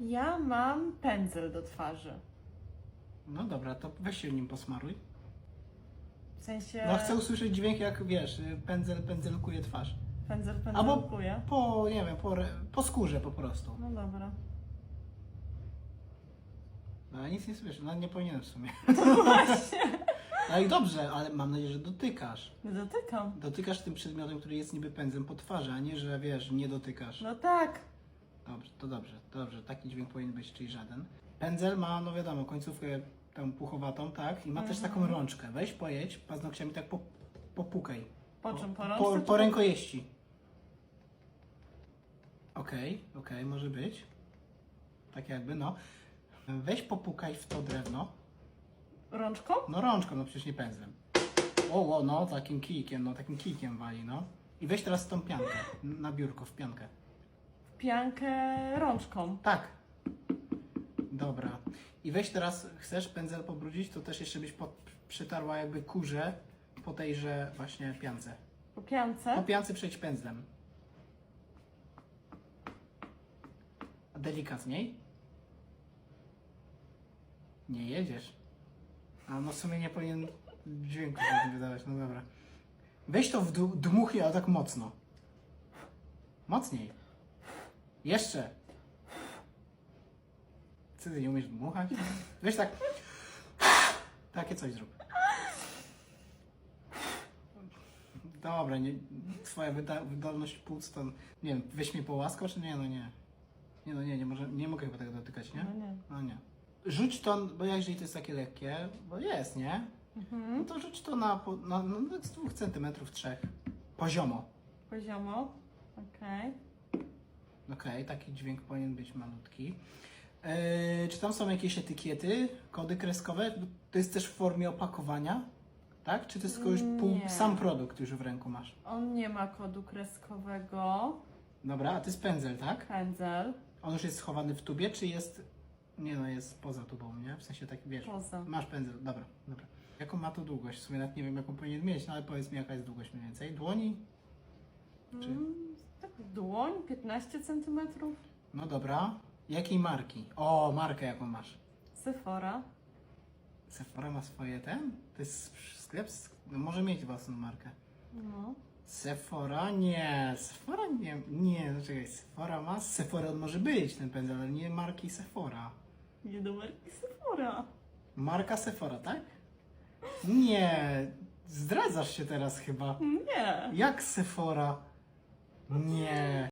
Ja mam pędzel do twarzy. No dobra, to weź się nim posmaruj. W sensie No chcę usłyszeć dźwięk jak, wiesz, pędzel pędzelkuje twarz. pędzel Albo pędzelkuje. po, nie wiem, po, re- po skórze po prostu. No dobra. No ale nic nie słyszę, no nie powinienem w sumie. Właśnie. No i dobrze, ale mam nadzieję, że dotykasz. Nie dotykam. Dotykasz tym przedmiotem, który jest niby pędzem po twarzy, a nie, że wiesz, nie dotykasz. No tak. Dobrze, to dobrze, to dobrze. Taki dźwięk powinien być, czyli żaden. Pędzel ma, no wiadomo, końcówkę tą puchowatą, tak? I ma też Mhm. taką rączkę. Weź, pojedź, paznokciami tak po, popukaj. Po czym? Po Po, czy po rękojeści. Okej, okej, może być. Tak jakby, no. Weź popukaj w to drewno. Rączką? No rączką, no przecież nie pędzlem. O, o, no, takim kijkiem, no takim kijkiem wali, no. I weź teraz tą piankę, na biurko, w piankę. Piankę rączką. Tak. Dobra. I weź teraz, chcesz pędzel pobrudzić, to też jeszcze byś pod, przytarła jakby kurze po tejże właśnie piance. Po Po piance? piance przejdź pędzlem. Delikatniej. Nie jedziesz. A no w sumie nie powinien dźwięku wydawać, no dobra. Weź to w dmuchy, ale tak mocno. Mocniej. Jeszcze. Ty nie umiesz dmuchać? Weź tak. Takie coś zrób. Dobra, nie, twoja wyda, wydolność płuc to, nie wiem, weź mnie po łaskę, czy nie, no nie. Nie, no nie, nie, może, nie mogę chyba tego dotykać, nie? No nie. No nie. Rzuć to, bo jeżeli to jest takie lekkie, bo jest, nie? No Mhm. to rzuć to na, po- na, no, z dwóch centymetrów, trzech. Poziomo. Poziomo. Okej. Okej, taki dźwięk powinien być malutki. Eee, czy tam są jakieś etykiety, kody kreskowe? To jest też w formie opakowania, tak? Czy to jest tylko już pół, Nie. sam produkt już w ręku masz? On nie ma kodu kreskowego. Dobra, a ty jest pędzel, tak? Pędzel. On już jest schowany w tubie, czy jest... Nie no, jest poza tubą, nie? W sensie tak, wiesz, Poza. masz pędzel, dobra, dobra. Jaką ma to długość? W sumie nawet nie wiem, jaką powinien mieć, no ale powiedz mi, jaka jest długość mniej więcej. Dłoni? Czy- Mm, tak dłoń, 15 centymetrów. No dobra. Jakiej marki? O, markę jaką masz? Sephora. Sephora ma swoje ten? To jest sklep? No, może mieć własną markę. No. Sephora? Nie, Sephora nie, nie, no czekaj, Sephora ma, Sephora może być ten pędzel, ale nie marki Sephora. Nie do marki Sephora. Marka Sephora, tak? Nie, zdradzasz się teraz chyba. Nie. Jak Sephora? Nie.